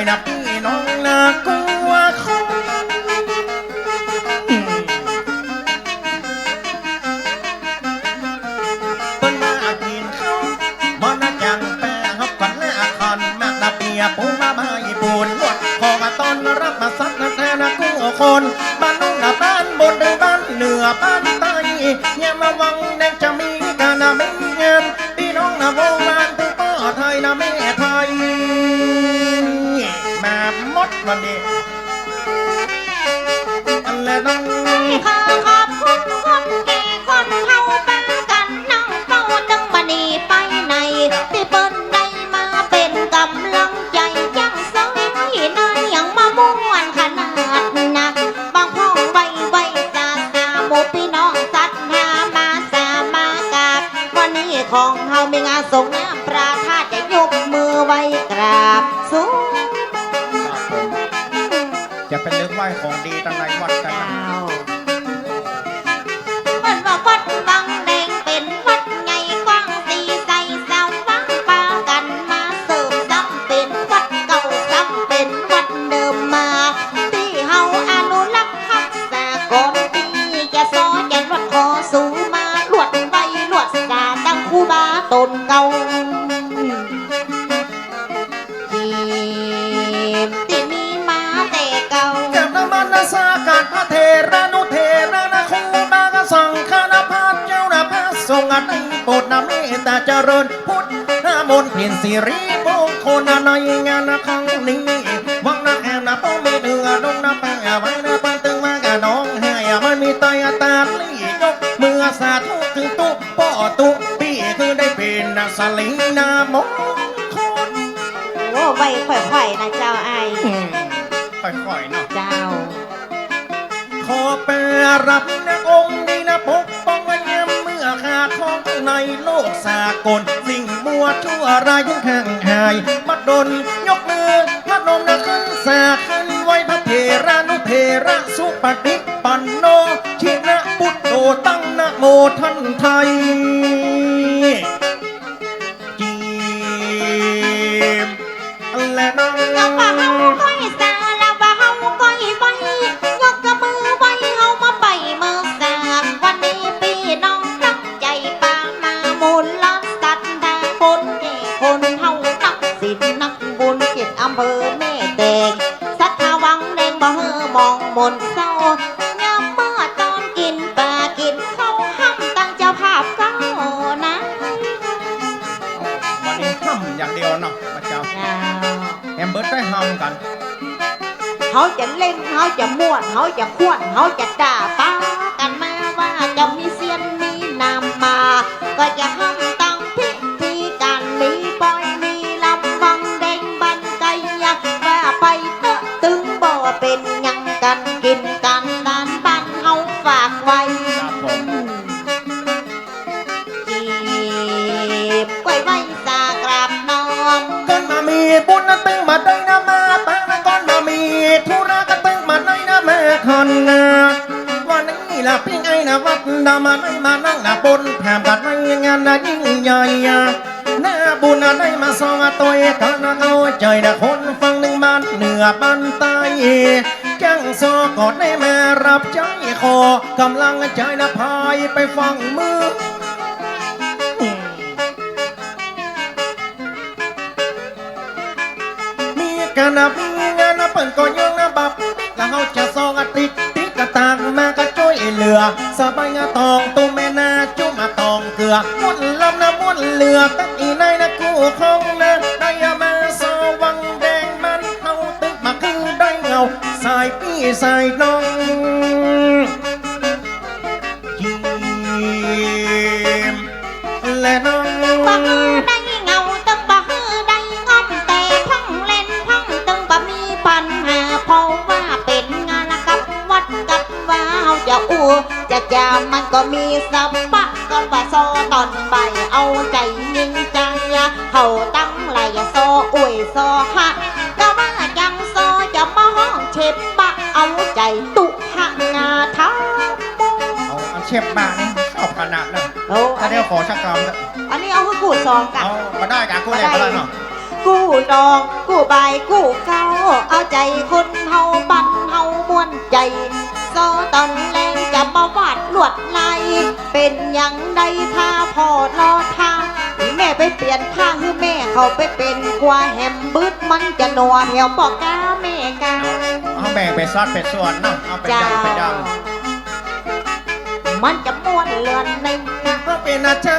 อยนะพี่น้องนะกลัวคงเปิ้นมากินข้าวมอนักยังแปะฮับกันและอาคอนมากตะเปียปูมาใบปูนลวดพอมาต้อนรับมาซักนะแท้นะกู้คน หม เป็นเรื่องไหว้ของดีตั้งในวัดกันนะมัน ทรงอันนี้โปรดนาเมตตาเจริญพุทธนามนต์เพียนสิริมงคลในงานครั้งนี้วังนาแอนนาป้องมีเดือดงนาแปะไว้นาปันตึงมากะน้องให้มันมีตายตาลียกมือสาธุคือตุป้อตุปีคือได้เป็นนาสลีนามงคลโอ้ไว้ค่อยๆนะเจ้าไอายอืมค่อยๆเนาะเจ้าขอเปรับนะองค์ ในโลกสากล สิ่งมัวชั่วรายยังห่างหายมัดนยกมือพนมนะขึ้นสาขึ้นไว้พระเทรานุเทระสุปฏิปันโน ชินะพุทโธตั้งนะโมท่านไทยจีมและน้อง นเฮานักศิลป์นักบุญเจ็ดอำเภอแม่แตงสัทธาวังแดงบ่เฮอมองมนเศร้ายามเมื่อตอนกินปลากินข้าวห้ำตั้งเจ้าภาพเก้านะวันนี้ห้ำอย่างเดียวเนาะพระเจ้าเจ้าแอมเบิร์ตได้ห้ำกันเขาจะเล่นเขาจะม่วนเขาจะขวนเขาจะด่าป้ากันมาว่าจะมีเสียนมีนามมา ก็จะห้ คนนะวันนี้ละพี่ไอ้นะวัดดามาได้มานั่งนะบนแถมกันในงานนะยิ่งใหญ่หน้าบุญนะได้มาสองตัวเอกกันะเอาใจนะคนฟังหนึ่งบ้านเหนือบ้านใต้จังซอกอดได้มารับใจคอกำลังใจนะพายไปฟังมือมีกันนะมีงานนะเปิ่นก็ย อสบายงาตองตุแม่นาจุมาตองเกลือมุนลำนะมุนเหลือตั้งอีในนะกูคงนะได้มาสวังแดงมันเขาตึกมาคือได้เงาสายพี่สายน้องจีมและน้อง จะอู้จะจามันก็มีสัพพะก็ว่าโซตอนไปเอาใจยิงจังยะเฮาตั้งไหลโซอวยโซฮะก็ว่าจังโซจะมาห้องเช็บปะเอาใจตุหะงาท้าเอาอันเชฟมานี่ชอบขนาดนั้นโอ้ถ้าเดี๋ยวขอชักกรรมนะอันนี้เอาคือกูดซองกัน เอามาได้จากกูเลยก็ได้เนาะกู้ดอง กู้ใบายกู้เก้าเอาใจคนเฮาบันเฮามวนใจโซตอน เป็นอย่างใดถ้าพอรอทางแม่ไปเปลี่ยนข้างคือแม่เขาไปเป็นกว่าแฮมบึดมันจะนัวแถวบอกก้าแม่กาเอาแบ่งไปซอดไปส่วนเนาะเอาไปดังไปดังมันจะม้วนเลือนในเพราะเป็นอาจารย์